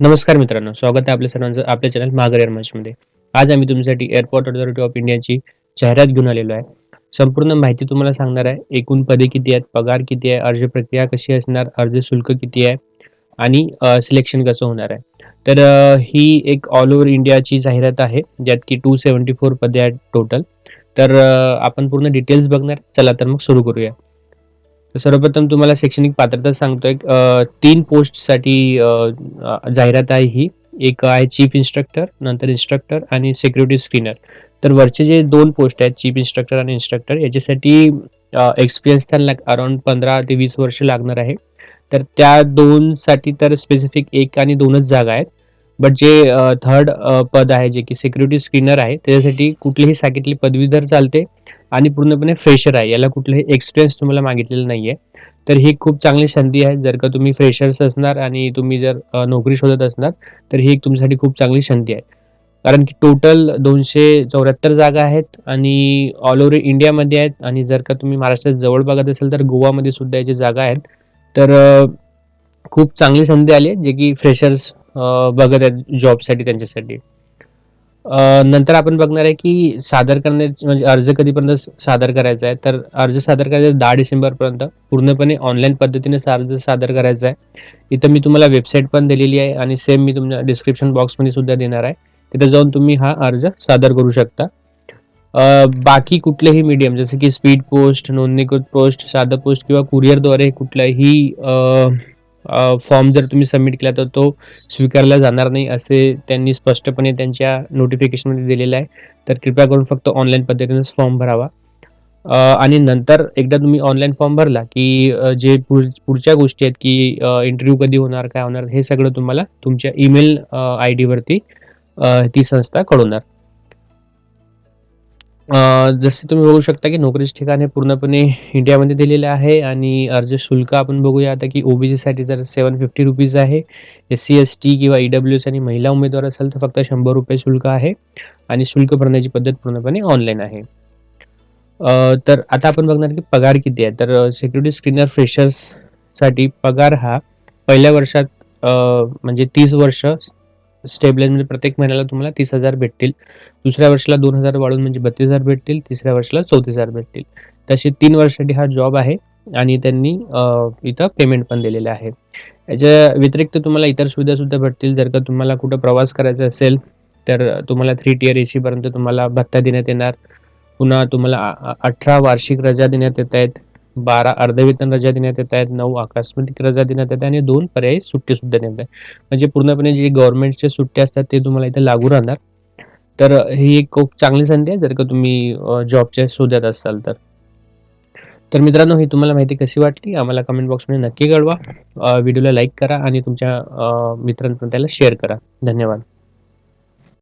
नमस्कार मित्रांनो स्वागत आहे आपल्या सर्वांचं आपल्या चॅनल मागर एअरमॅचमध्ये आज आम्ही तुमच्यासाठी एअरपोर्ट अथॉरिटी ऑफ इंडियाची जाहिरात घेऊन आलेलो आहे. संपूर्ण माहिती तुम्हाला सांगणार आहे एकूण पदे किती आहेत पगार किती आहे अर्ज प्रक्रिया कशी असणार अर्ज शुल्क किती आहे आणि सिलेक्शन कसं होणार आहे. तर ही एक ऑल ओव्हर इंडियाची जाहिरात आहे ज्यात की टू सेवन्टी फोर पदे आहेत टोटल तर आपण पूर्ण डिटेल्स बघणार चला तर मग सुरू करूया. सर्वप्रथम तुम्हाला शैक्षणिक पात्रता सांगतोय. तीन पोस्टसाठी जाहिरात आहे ही. एक आहे चीफ इन्स्ट्रक्टर नंतर इन्स्ट्रक्टर आणि सिक्युरिटी स्क्रीनर. तर वरचे जे दोन पोस्ट आहेत चीफ इन्स्ट्रक्टर आणि इन्स्ट्रक्टर याच्यासाठी एक्सपिरियन्स त्यांना अराउंड पंधरा ते वीस वर्ष लागणार आहे. तर त्या दोनसाठी तर स्पेसिफिक एक आणि दोनच जागा आहेत. बट जे थर्ड पद आहे जे की सिक्युरिटी स्क्रीनर आहे त्याच्यासाठी कुठलीही शाखेतली पदवीधर चालते. आणि पूर्णपणे फ्रेशर आहे. याला कुठलाही एक्सपिरियन्स तुम्हाला मागितलेला आहे तर ही खूप चांगली संधी आहे. जर का तुम्ही फ्रेशर्स असणार आणि तुम्ही जर नोकरी शोधत असणार तर ही एक तुमच्यासाठी खूप चांगली संधी आहे. कारण की टोटल दोनशे चौऱ्याहत्तर जागा आहेत आणि ऑल ओव्हर इंडियामध्ये आहेत. आणि जर का तुम्ही महाराष्ट्रात जवळ बघत असेल तर गोवामध्ये सुद्धा याची जागा आहेत. तर खूप चांगली संधी आली आहे जे की फ्रेशर्स बघत आहेत जॉबसाठी त्यांच्यासाठी. नंतर आपण बघणार आहे की सादर करण्याचे म्हणजे अर्ज कधीपर्यंत सादर करायचा आहे? तर अर्ज सादर करायचा दहा डिसेंबरपर्यंत. पूर्णपणे ऑनलाईन पद्धतीने अर्ज सादर करायचा आहे. इथं मी तुम्हाला वेबसाईट पण दिलेली आहे आणि सेम मी तुमच्या डिस्क्रिप्शन बॉक्समध्ये सुद्धा देणार आहे. तिथे जाऊन तुम्ही हा अर्ज सादर करू शकता. बाकी कुठलेही मीडियम जसे की स्पीड पोस्ट नोंदणीकृत पोस्ट साधं पोस्ट किंवा कुरिअरद्वारे कुठल्याही फॉर्म जर तुम्ही सबमिट केला तर तो स्वीकारला जाणार नाही असे त्यांनी स्पष्टपणे त्यांच्या नोटिफिकेशनमध्ये दिलेलं आहे. तर कृपया करून फक्त ऑनलाईन पद्धतीनेच फॉर्म भरावा. आणि नंतर एकदा तुम्ही ऑनलाईन फॉर्म भरला की जे पुढ पुढच्या गोष्टी आहेत की इंटरव्ह्यू कधी होणार काय होणार हे सगळं तुम्हाला तुमच्या ईमेल आय डीवरती ती संस्था कळवणार. अ, जसे तुम्ही बघू शकता की नोकरीचे ठिकाण हे पूर्णपणे इंडियामध्ये दिलेले आहे आणि अर्ज शुल्क आपण बघूया आता की ओबीसीसाठी जर सेवन फिफ्टी रुपीज आहे एस सी एस टी किंवा ई डब्ल्यू एस आणि महिला उमेदवार असेल तर फक्त शंभर रुपये शुल्क आहे आणि शुल्क भरण्याची पद्धत पूर्णपणे ऑनलाईन आहे. अ, तर आता आपण बघणार की पगार किती आहे. तर सिक्युरिटी स्क्रीनर फ्रेशर्ससाठी पगार हा पहिल्या वर्षात अ, म्हणजे तीस वर्ष स्टेबलाइज म्हणजे प्रत्येक महिन्याला तुम्हाला तीस हजार भेटतील. दुसऱ्या वर्षाला दोन हजार वाढून म्हणजे बत्तीस हजार भेटतील. तिसऱ्या वर्षाला चौतीस हजार भेटतील. तसे तीन वर्षासाठी हा जॉब आहे आणि त्यांनी इथं पेमेंट पण दिलेलं आहे. याच्या व्यतिरिक्त तुम्हाला इतर सुविधासुद्धा भेटतील. जर का तुम्हाला कुठं प्रवास करायचा असेल तर तुम्हाला थ्री टीयर ए सीपर्यंत तुम्हाला भत्ता देण्यात येणार. पुन्हा तुम्हाला अठरा वार्षिक रजा देण्यात येत आहेत. बारा अर्धवेतन रजा देण्यात येत आहेत नऊ आकस्मिक रजा देण्यात येत आहे आणि दोन पर्यायी सुट्टी सुद्धा देण्यात आहे म्हणजे पूर्णपणे जे गव्हर्नमेंटच्या सुट्ट्या असतात ते तुम्हाला इथे लागू राहणार. तर ही एक खूप चांगली संधी आहे जर का तुम्ही जॉबच्या शोधात असाल तर. तर मित्रांनो ही तुम्हाला माहिती कशी वाटली? आम्हाला कमेंट बॉक्समध्ये नक्की कळवा. व्हिडिओला लाईक करा आणि तुमच्या मित्रांपर्यंत त्याला शेअर करा. धन्यवाद.